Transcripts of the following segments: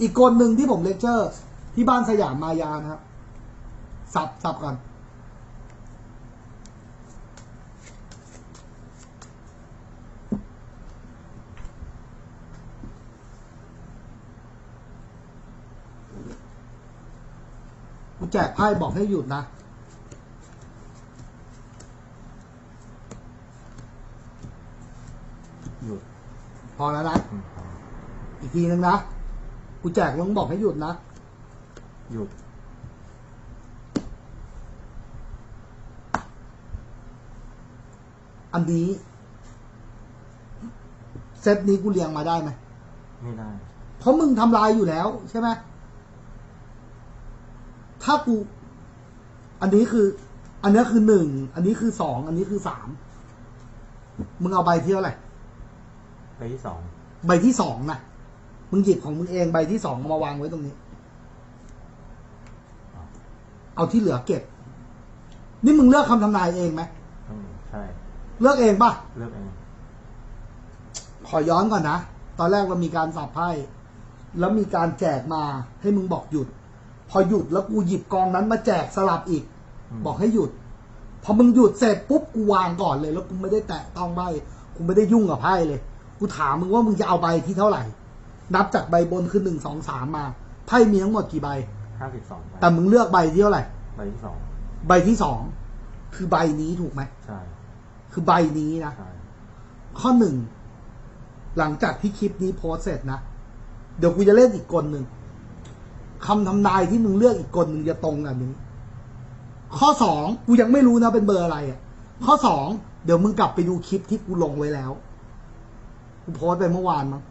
อีกคนหนึ่งที่ผมเลคเชอร์ ที่บ้านสยามมายานะครับ สับสับก่อน กูแจกไพ่บอกให้หยุดนะหยุดพอแล้วนะอืมอีกทีนึงนะ กูแจกแล้วมึงบอกให้หยุดนะ หยุด อันนี้ เซตนี้กูเรียงมาได้ไหม ไม่ได้ เพราะมึงทำลายอยู่แล้วใช่ไหม ถ้ากู อันนี้คือ อันนี้คือหนึ่ง อันนี้คือสอง อันนี้คือสาม มึงเอาใบที่เท่าไหร่ไปที่สอง ใบที่สองนะ มึงหยิบของมึงเองใบที่สองเอามาวางไว้ตรงนี้ เอาที่เหลือเก็บ นี่มึงเลือกคำทำนายเองไหมอืมใช่เลือกเองป่ะ เลือกเองขอย้อนก่อนนะ ตอนแรกเรามีการสับไพ่ แล้วมีการแจกมาให้มึงบอกหยุด พอหยุดแล้วกูหยิบกองนั้นมาแจกสลับอีกมบอกให้หยุด พอมึงหยุดเสร็จปุ๊บกูวางก่อนเลย แล้วกูไม่ได้แตะต้องใบกูไม่ได้ยุ่งกับไพ่เลย กูถามมึงว่ามึงจะเอาใบที่เท่าไหร่ นับจากใบบนคือหนึ่งสองสามมาไพ่มีทั้งหมดกี่ใบ ห้าสิบสองใบแต่มึงเลือกใบที่เท่าไหร่ ใบที่สองใบที่สองคือใบนี้ถูกไหม ใช่คือใบนี้นะ ใช่ข้อหนึ่ง หลังจากที่คลิปนี้โพสต์เสร็จนะ เดี๋ยวกูจะเล่นอีกกลหนึ่งคำทำนายที่มึงเลือกอีกกลหนึ่งจะตรงกันนี้ ข้อสองกูยังไม่รู้นะเป็นเบอร์อะไรอะ่ะ ข้อสองเดี๋ยวมึงกลับไปดูคลิปที่กูลงไว้แล้ว กูโพสต์ไปเมื่อวานมั้ง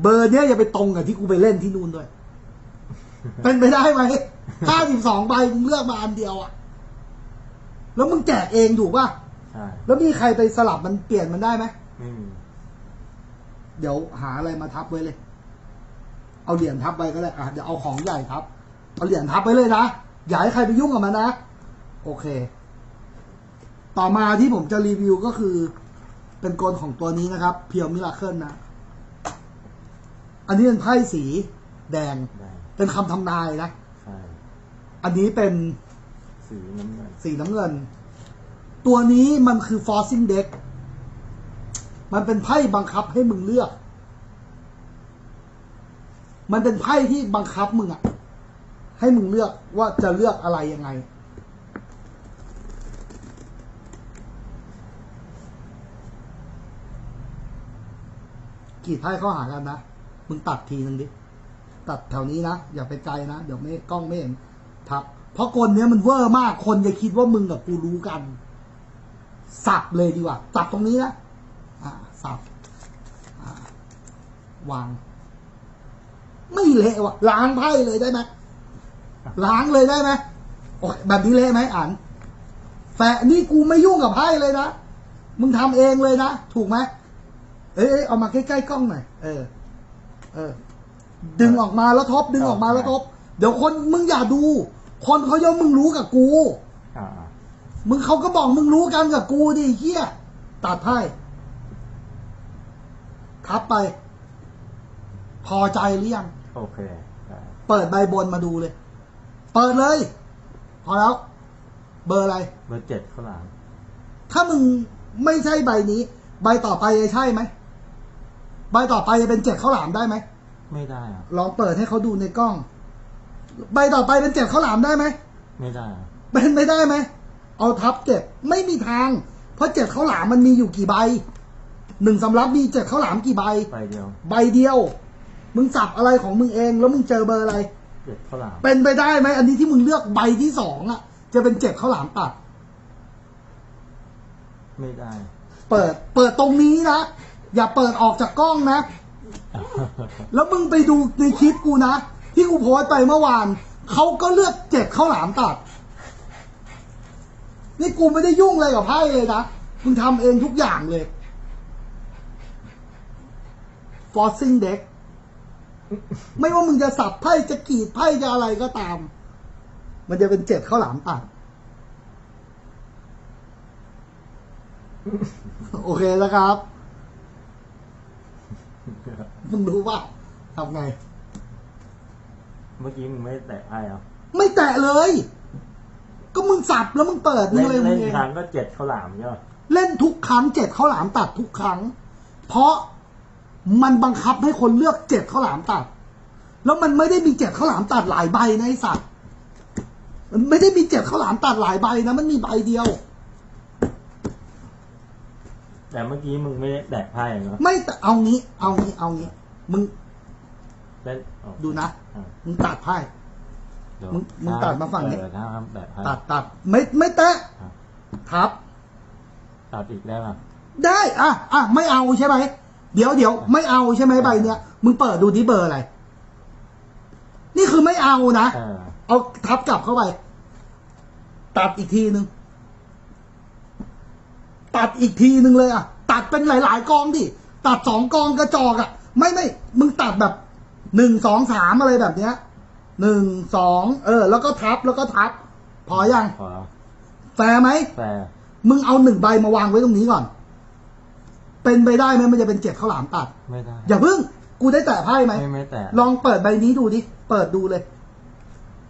เบอร์เนี้ยอย่าไปตรงกับที่กูไปเล่นที่นู่นด้วย เป็นไปได้ไหมห้าสิบสองใบมึงเลือกมาอันเดียวอะ่ะแล้วมึงแจกเองถูกป่ะ ใช่ แล้วมีใครไปสลับมันเปลี่ยนมันได้ไหม ไม่มี เดี๋ยวหาอะไรมาทับไว้เลย เอาเหรียญทับไว้ก็ได้อะเดี๋ยวเอาของใหญ่ทับ เอาเหรียญทับไว้เลยนะ อย่าให้ใครไปยุ่งกับมันนะ โอเค ต่อมาที่ผมจะรีวิวก็คือ เป็นกลของตัวนี้นะครับ เพียวมิราเคิลนะ อันนี้เป็นไพ่สีแดง ได้เป็นคำทำนายนะ ใช่อันนี้เป็นสีน้ำเงินสีน้ำเงิน ตัวนี้มันคือ forcing deck มันเป็นไพ่บังคับให้มึงเลือก มันเป็นไพ่ที่บังคับมึงอะให้มึงเลือกว่าจะเลือกอะไรยังไงกรีดไพ่เข้าหากันนะ มึงตัดทีนึงดิ ตัดแถวนี้นะ อย่าไปไกลนะ เดี๋ยวไม่กล้องไม่เห็นทับ เพราะกลเนี้ยมันเวอร์มาก คนจะคิดว่ามึงกับกูรู้กัน สับเลยดีกว่าจับตรงนี้นะ อ่า สับวาง ไม่เละว่ะล้างไพ่เลยได้ไหมล้างเลยได้ไหมโอเคแบบนี้เละไหมอ่านแฝนี่กูไม่ยุ่งกับไพ่เลยนะ มึงทำเองเลยนะ ถูกไหมเอ้ยเอ้ยเอามาใกล้ๆกล้องหน่อย เออ เออ ดึงออกมาแล้วทบดึงออกมาแล้วทบเดี๋ยวคนมึงอย่าดู คนเขาย่อมมึงรู้กับกูอ่าอ่ามึงเขาก็บอกมึงรู้กันกับกูดิเฮียตัดไพ่ทับไป พอใจหรือยังโอเคได้เปิดใบบนมาดูเลย เปิดเลย พอแล้ว เบอร์อะไร เบอร์เจ็ดข้าวหลามถ้ามึงไม่ใช่ใบนี้ ใบต่อไปจะใช่ไหม ใบต่อไปจะเป็นเจ็ดข้าวหลามได้ไหมไม่ได้อะลองเปิดให้เขาดูในกล้อง ใบต่อไปเป็นเจ็ดข้าวหลามได้ไหมไม่ได้อะเป็นไปได้ไหมเอาทับเจ็ดไม่มีทาง เพราะเจ็ดข้าวหลามมันมีอยู่กี่ใบหนึ่งสำรับมีเจ็ดข้าวหลามกี่ใบ ใบเดียวใบเดียว มึงสับอะไรของมึงเอง แล้วมึงเจอเบอร์อะไร เจ็ดข้าวหลามเป็นไปได้ไหมอันนี้ที่มึงเลือกใบที่สองอะ จะเป็นเจ็ดข้าวหลามตัด ไม่ได้ เปิด เปิดตรงนี้นะ อย่าเปิดออกจากกล้องนะ แล้วมึงไปดูในคลิปกูนะ ที่กูโพสต์ไปเมื่อวาน เขาก็เลือกเจ็ดข้าวหลามตัด นี่กูไม่ได้ยุ่งอะไรกับไพ่เลยนะ มึงทำเองทุกอย่างเลย forcing deck ไม่ว่ามึงจะสับไพ่จะกรีดไพ่จะอะไรก็ตาม มันจะเป็นเจ็ดข้าวหลามตัด โอเคแล้วครับ มึงรู้ว่าทำไง เมื่อกี้มึงไม่แตะไพ่เหรอไม่แตะเลย ก็มึงสับแล้วมึงเปิดมึเล่งนเลยมึเล่งนเองครั้งก็เจ็ดข้าวหลามใช่ปะเล่นทุกครั้งเจ็ดข้าวหลามตัดทุกครั้ง เพราะมันบังคับให้คนเลือกเจ็ดข้าวหลามตัด แล้วมันไม่ได้มีเจ็ดข้าวหลามตัดหลายใบนะไอ้สัตว์มันไม่ได้มีเจ็ดข้าวหลามตัดหลายใบนะมันมีใบเดียว แต่เมื่อกี้มึงไม่ได้แตะไพ่เนาะไม่แต่เอางี้ เอางี้ เอางี้ มึงเล่นอ๋อดูนะ อะมึงตัดไพ่ เดี๋ยวมึงมึงตัดมาฝั่งนี้ เออถ้าทำแตะไพ่ตัดตัดไม่ไม่แตะอะทับ ตัดอีกได้ป่ะได้อะอะไม่เอาใช่ไหมเดี๋ยวเดี๋ยวไม่เอาใช่ไหมใบเนี้ยมึงเปิดดูที่เบอร์อะไร นี่คือไม่เอานะ เออเอาทับกลับเข้าไป ตัดอีกทีหนึ่ง ตัดอีกทีหนึ่งเลยอะ ตัดเป็นหลาย ๆ กองดิ ตัดสองกองกระจอกอะ ไม่ไม่ มึงตัดแบบหนึ่งสองสามอะไรแบบเนี้ยหนึ่งสองเออ แล้วก็ทับแล้วก็ทับ พอยัง พอแล้วแฟร์ไหมแต่มึงเอาหนึ่งใบมาวางไว้ตรงนี้ก่อน เป็นไปได้ไหมมันจะเป็นเจ็ดข้าวหลามตัด ไม่ได้ อย่าพึ่ง กูได้แตะไพ่ไหม ไม่ไม่แตะลองเปิดใบนี้ดูดิ เปิดดูเลย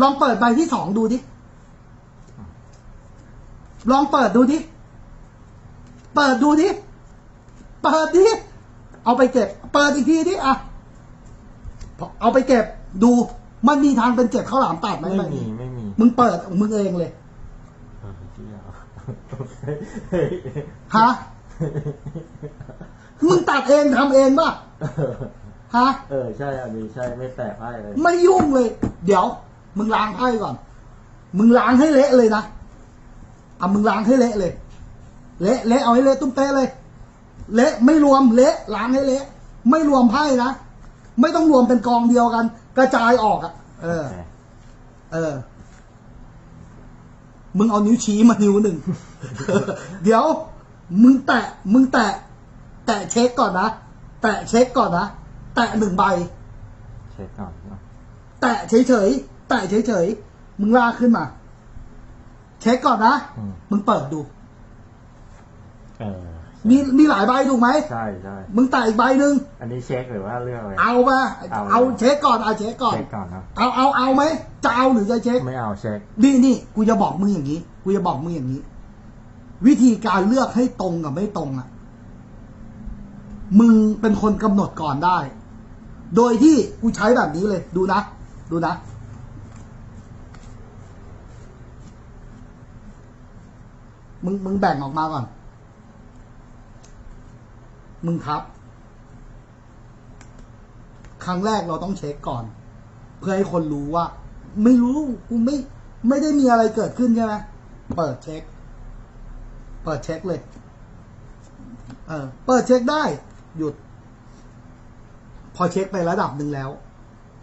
ลองเปิดใบที่สองดูดิ ลองเปิดดูดิ เปิดดูดิ เปิดดิ เอาไปเก็บ เปิดอีกทีดิอะ เอาไปเก็บดู มันมีทางเป็นเจ็ดข้าวหลามตัดไหมไม่ใบมีนี้ไม่มี มึงเปิดของมึงเองเลยเออเชี่ยเฮ้ยฮะ มึงตัดเองทำเองป่ะฮะ เออใช่อันนี้ใช่ไม่แตะไพ่เลย ไม่ยุ่งเลย เดี๋ยว มึงล้างไพ่ก่อน มึงล้างให้เละเลยนะอะมึงล้างให้เละเลย เละเละเอาให้เละตุ้มเป๊ะเลย เละไม่รวมเละล้างให้เละ ไม่รวมไพ่นะไม่ต้องรวมเป็นกองเดียวกัน กระจายออกอะ เออโคเออ มึงเอานิ้วชี้มานิ้วหนึ่ง เดี๋ยว มึงแตะ มึงแตะ แตะเช็คก่อนนะ แตะเช็คก่อนนะ แตะหนึ่งใบ เช็คก่อนเนอะแตะเฉยๆแตะเฉยๆมึงลากขึ้นมา เช็คก่อนนะอืมมึงเปิดดู เออมีมีหลายใบถูกไหมใช่ใช่มึงแตะอีกใบหนึ่งอันนี้เช็คหรือว่าเลือกอะไรเอามาเอาเอาเช็คก่อนเอาเช็คก่อนเช็คก่อนนะเอาเอาเอาไหมจะเอาหรือจะเช็คไม่เอาเช็คนี่นี่กูจะบอกมึงอย่างนี้กูจะบอกมึงอย่างนี้ วิธีการเลือกให้ตรงกับไม่ตรงอะ มึงเป็นคนกำหนดก่อนได้ โดยที่กูใช้แบบนี้เลยดูนะดูนะมึงมึงแบ่งออกมาก่อน มึงทับ ครั้งแรกเราต้องเช็คก่อน เพื่อให้คนรู้ว่า ไม่รู้กูไม่ ไม่ได้มีอะไรเกิดขึ้นใช่ไหมเปิดเช็ค เปิดเช็คเลย เออ เปิดเช็คได้ หยุด พอเช็คไประดับหนึ่งแล้ว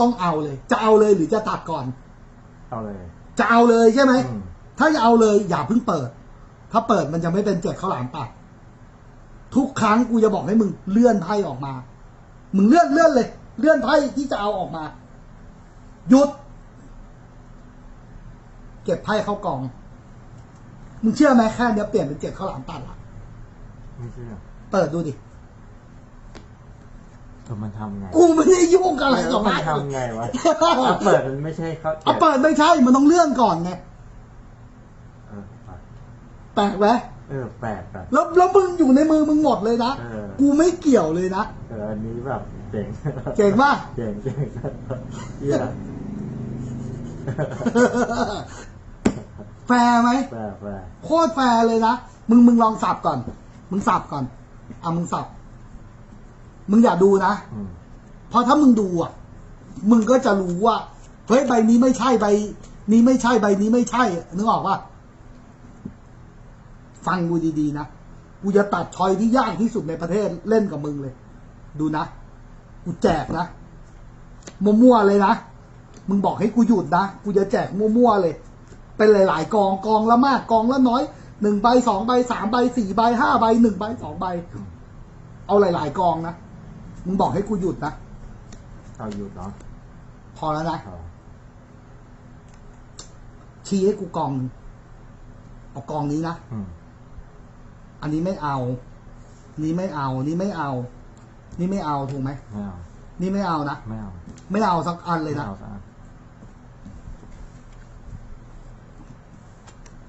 ต้องเอาเลย จะเอาเลยหรือจะตัดก่อน เอาเลย จะเอาเลยใช่ไหมอืมถ้าจะเอาเลยอย่าเพิ่งเปิด ถ้าเปิดมันจะไม่เป็นเจ็ดข้าวหลามตัด ทุกครั้งกูจะบอกให้มึงเลื่อนไพ่ออกมา มึงเลื่อนเลื่อนเลย เลื่อนไพ่ที่จะเอาออกมา หยุด เก็บไพ่เข้ากล่อง มึงเชื่อไหมแค่เนี้ยเปลี่ยนเป็นเจ็ดข้าวหลามตัดละไม่เชื่อเปิดดูดิเออมันทำไงกูไม่ได้ยุ่งกับอะไรกับมัมันนทำไงวะอะเปิดมันไม่ใช่เขาเอาเปิดไม่ใช่มันต้องเลื่อนก่อนไง เออแปลกไหม เออแปลกอะแล้วแล้วมึงอยู่ในมือมึงหมดเลยนะ เออ กูไม่เกี่ยวเลยนะ เอออันนี้แบบเจ๋งเก่งมากเจ๋งเจ๋งเยี่ยแฟร์ไหม แปลกแปลกโคตรแฟร์เลยนะ มึงมึงลองสับก่อน มึงสับก่อน อะมึงสับ มึงอย่าดูนะ อืมเพราะถ้ามึงดูอะ มึงก็จะรู้ว่า เฮ้ยใบนี้ไม่ใช่ใบ นี้ไม่ใช่ใบนี้ไม่ใช่ นึกออกว่า ฟังกูดีๆนะ กูจะตัดชอยที่ยากที่สุดในประเทศเล่นกับมึงเลย ดูนะ กูแจกนะ มั่วๆเลยนะ มึงบอกให้กูหยุดนะ กูจะแจกมั่วๆเลย เป็นหลาย ๆ กอง กองละมาก กองละน้อย หนึ่งใบสองใบสามใบสี่ใบห้าใบหนึ่งใบสองใบ เอาหลาย ๆ กองนะ มึงบอกให้กูหยุดนะเอาหยุดเนาะพอแล้วนะเอาชี้ให้กูกองหนึ่งเอากองนี้นะ อันนี้ไม่เอา นี่ไม่เอา นี่ไม่เอา นี่ไม่เอาถูกไหม ไม่เอา นี่ไม่เอานะ ไม่เอา ไม่เอาสักอันเลยนะ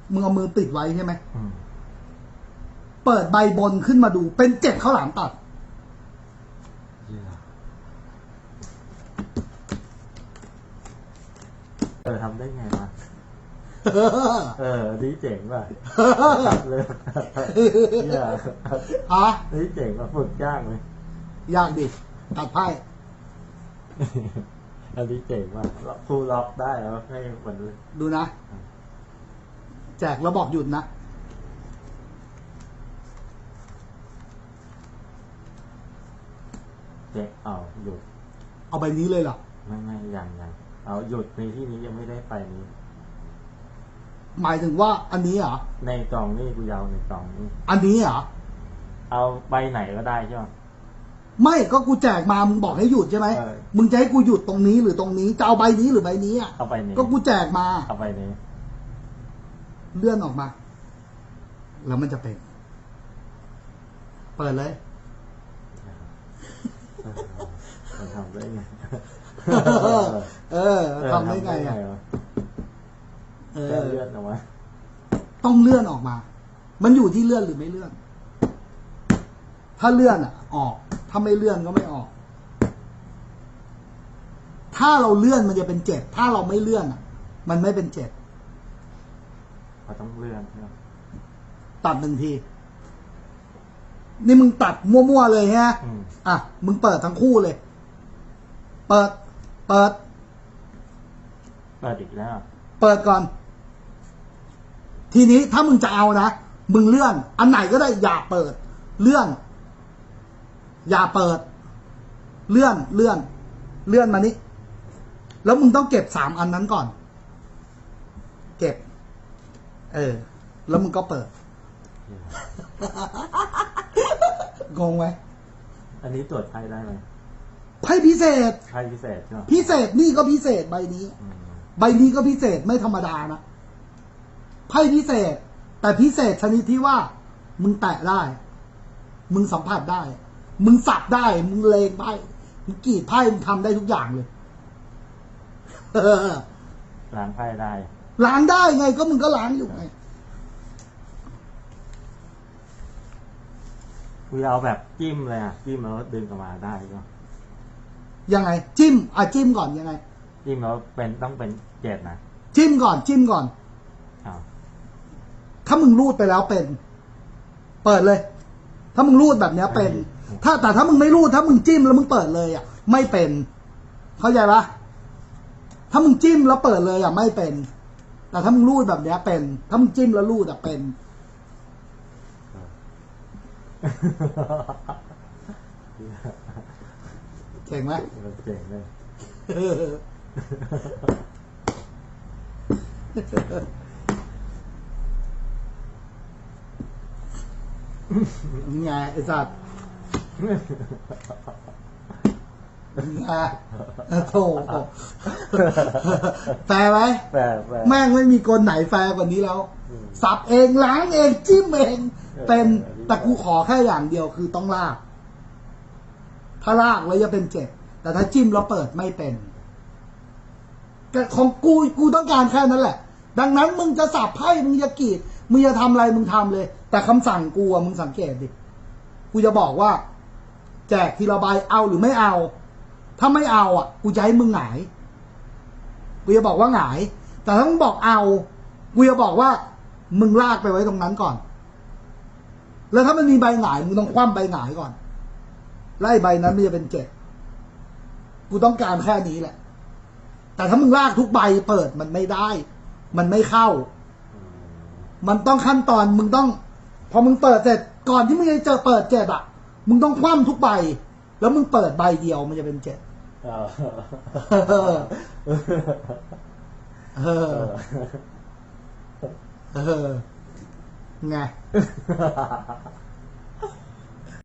เมึงเอามือติดไว้ใช่ไหมมเปิดใบบนขึ้นมาดู เป็นเจ็ดข้าวหลามตัด เออนี่เจ๋งว่ะตัดเลยเหี้ยฮะนี่เจ๋งว่ะฝึกยากเลยยากดิตัดไพ่อันนี้เจ๋งว่ะครูล็อกได้แล้วให้มันเลยดูนะ แจกแล้วบอกหยุดนะเจ๊เอาหยุด เอาใบนี้เลยเหรอ ไม่ไม่ยังยังเอาหยุดในที่นี้ยังไม่ได้ไปนี้ หมายถึงว่าอันนี้เหรอ ในกล่องนี่กูยาวในกล่องนี้อันนี้เหรอ เอาใบไหนก็ได้ใช่ไหม ไม่ก็กูแจกมา มึงบอกให้หยุดใช่ไหมเออมึงจะให้กูหยุดตรงนี้หรือตรงนี้ จะเอาใบนี้หรือใบนี้อะ เอาใบนี้ก็กูแจกมา เอาใบนี้เลื่อนออกมา แล้วมันจะเป็น เปิดเลยเออมันทำได้ไงเออทำได้ไงอะวะเอ แค่อเลื่อนออกมาต้องเลื่อนออกมา มันอยู่ที่เลื่อนหรือไม่เลื่อน ถ้าเลื่อนอะ ออก ถ้าไม่เลื่อนก็ไม่ออก ถ้าเราเลื่อนมันจะเป็นเจ็ด ถ้าเราไม่เลื่อนอะ มันไม่เป็นเจ็ดเราต้องเลื่อนใช่ไหมตัดหนึ่งที นี่มึงตัดมั่วๆเลยฮะอืมอะ มึงเปิดทั้งคู่เลย เปิด เปิด เปิดอีกแล้ว เปิดก่อน ทีนี้ถ้ามึงจะเอานะ มึงเลื่อน อันไหนก็ได้อย่าเปิด เลื่อน อย่าเปิด เลื่อนเลื่อน เลื่อนมานี่แล้วมึงต้องเก็บสามอันนั้นก่อน เก็บ เออ แล้วมึงก็เปิดงงไหมอันนี้ตรวจไพ่ได้ไหมไพ่พิเศษ ไพ่พิเศษใช่ไหมพิเศษนี่ก็พิเศษใบนี้ อืม ใบนี้ก็พิเศษไม่ธรรมดานะ ไพ่พิเศษ แต่พิเศษชนิดที่ว่า มึงแตะได้ มึงสัมผัสได้ มึงสับได้ มึงเลงไพ่มึงกรีดไพ่มึงทำได้ทุกอย่างเลยเออล้างไพ่ได้ล้างได้ไงก็มึงก็ล้างอยู่ไงกูจะเอาแบบจิ้มเลยอะจิ้มแล้วดึงออกมาได้ก็ยังไง จิ้มอะจิ้มก่อนยังไง จิ้มแล้วเป็นต้องเป็นเจ็ดนะจิ้มก่อนจิ้มก่อนอ้าว ถ้ามึงรูดไปแล้วเป็น เปิดเลย ถ้ามึงรูดแบบเนี้ยเป็น ถ้าแต่ถ้ามึงไม่รูด ถ้ามึงจิ้มแล้วมึงเปิดเลยอะ ไม่เป็น เข้าใจปะถ้ามึงจิ้มแล้วเปิดเลยอะไม่เป็น แต่ถ้ามึงรูดแบบเนี้ยเป็น ถ้ามึงจิ้มแล้วรูดอะเป็นเก่งไหมเจ๋งเลย เออนี่ ไงไอ้สัตว์นี่ไงโถแฟร์ไหมแปลกแปลก แม่งไม่มีคนไหนแฟร์กว่านี้แล้ว อืม สับเองล้างเองจิ้มเองเออเป็นเออแต่กูขอแค่อย่างเดียวคือต้องลาก ถ้าลากแล้วจะเป็นเจ็บ แต่ถ้าจิ้มแล้วเปิดไม่เป็นแต่ของกูกูต้องการแค่นั้นแหละ ดังนั้นมึงจะสับไพ่มึงจะกรีด มึงจะทำอะไรมึงทำเลย แต่คำสั่งกูอะมึงสังเกตดิกูจะบอกว่า แจกทีละใบเอาหรือไม่เอา ถ้าไม่เอาอะ กูจะให้มึงหงายกูจะบอกว่าหงาย แต่ถ้ามึงบอกเอากูจะบอกว่า มึงลากไปไว้ตรงนั้นก่อน แล้วถ้ามันมีใบหงายมึงต้องคว่ำใบหงายก่อนไล่ใบนั้นมันจะเป็นเจ็ดกูต้องการแค่นี้แหละ แต่ถ้ามึงลากทุกใบเปิดมันไม่ได้ มันไม่เข้า มันต้องขั้นตอนมึงต้อง พอมึงเปิดเสร็จก่อนที่มึงจะเจอเปิดเจ็ดอะ มึงต้องคว่ำทุกใบ แล้วมึงเปิดใบเดียวมันจะเป็นเจ็ดเอาเออเอเอออเออไง